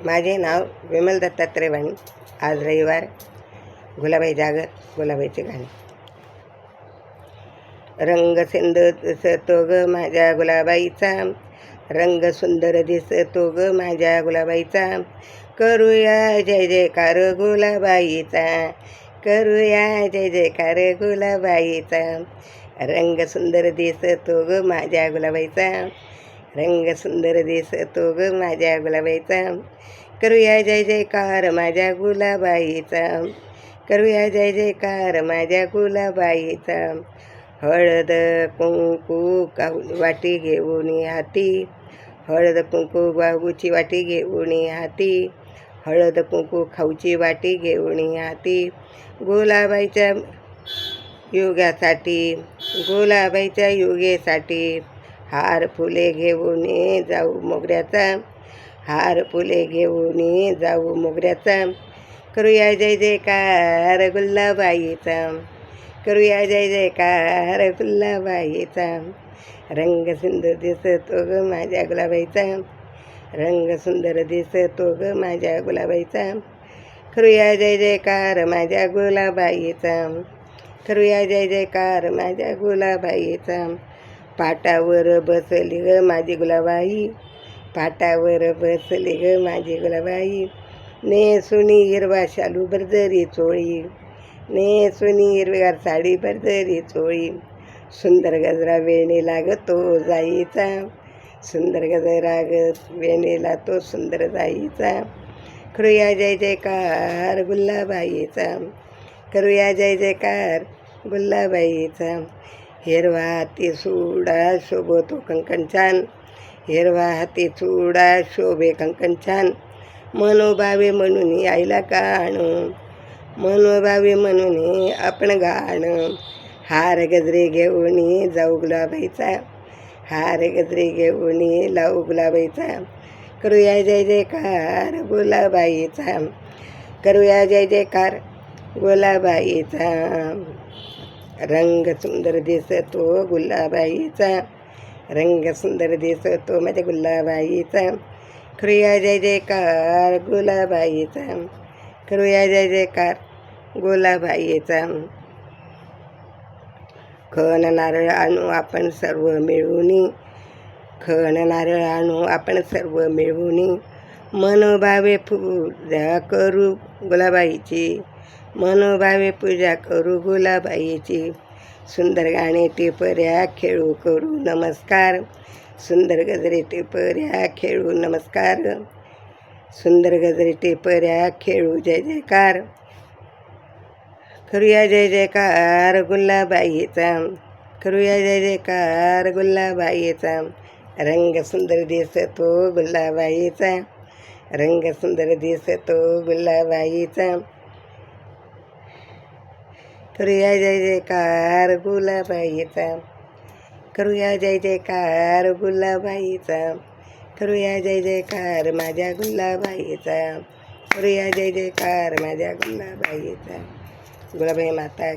माझे नाव विमल दत्तात्रय वाणी आज रविवार. गुलाबाई जागर गुलाबाईचे गाणे रंग सिंध दिसतो ग माझ्या गुलाबाईचा. रंग सुंदर दिसतो ग माझ्या गुलाबाईचा. करूया जय जयकार गुलाबाईचा. करूया जय जयकार गुलाबाईचा. रंग सुंदर दिसतो ग माझ्या गुलाबाईचा. रंग सुंदर दिसतो ग माझ्या गुलाबाईचा. करूया जय जयकार माझ्या गुलाबाईचा. करूया जय जयकार माझ्या गुलाबाईचा. हळद कुंकू काऊ वाटी घेऊन हाती. हळद कुंकू बाबूची वाटी घेऊन हाती. हळद कुंकू खाऊची वाटी घेऊन हाती. गुलाबाईच्या युगासाठी गुलाबाईच्या युगेसाठी हार फुले घेऊन ये जाऊ मोगऱ्याचा. हार फुले घेऊन ये जाऊ मोगऱ्याचा. करूया जय जयकार गुल्लाबाईचा. करूया जय जयकार गुल्लाबाईचा. रंग सुंदर दिसतो ग माझ्या गुलाबाईचा. रंग सुंदर दिसतो ग माझ्या गुलाबाईचा. करूया जय जयकार माझ्या गुलाबाईचा. करूया जय जयकार माझ्या गुलाबाईचा. पाटावर बसली ग माझी गुलाबाई. पाटावर बसली ग माझी गुलाबाई. ने सुनी हिरवा शालू बर्दरी चोळी. ने सुनी हिरवीगार साडी बर्दरी चोळी. सुंदर गजरा वेणी तो जाईचा. सुंदर गजरा ग वेणीला तो सुंदर जाईचा. करूया जय जयकार गुल्लाबाईचा. करूया जय जयकार गुल्लाबाईचा. हेरवा हाती सुडा शोभतो कंकण छान. हेरवा हाती चुडा शोभे कंकण छान. मनोभावे म्हणून आईला काण. मनोभावे म्हणून आपण गाण. हार गजरे घेऊन जाऊ गुलाबाईचा. हार गजरे घेऊन लावू गुलाबाईचा. करूया जय जयकार गुलाबाईचा. करूया जय जयकार गुलाबाईचा. रंग सुंदर दिसतो गुलाबाईचा. रंग सुंदर दिसतो म्हणजे गुलाबाईचा. क्रिया जय जयकार गुलाबाईचा. क्रिया जय जयकार गुलाबाईचा. खण नारळ आणू आपण सर्व मिळून. खण नारळ आणू आपण सर्व मिळून. मनोभावे पूजा करू गुलाबाईची. मनोभावे पूजा करू गुलाबाईची सुंदर गाणे टिपऱ्या खेळू करू नमस्कार. सुंदर गजरे टिपऱ्या खेळू नमस्कार. सुंदर गजरे टिपऱ्या खेळू जय जयकार. करूया जय जयकार गुल्लाबाईचा करूया जय जयकार गुल्लाबाईचा रंग सुंदर दिसतो गुलाबाईचा. रंग सुंदर दिसतो गुलाबाईचा. करूया जय जयकार गुलाबाईचा. करूया जय जयकार गुलाबाईचा. करूया जय जयकार माझ्या गुलाबाईचा. करूया जय जयकार माझ्या गुलाबाईचा. गुलाबाई माता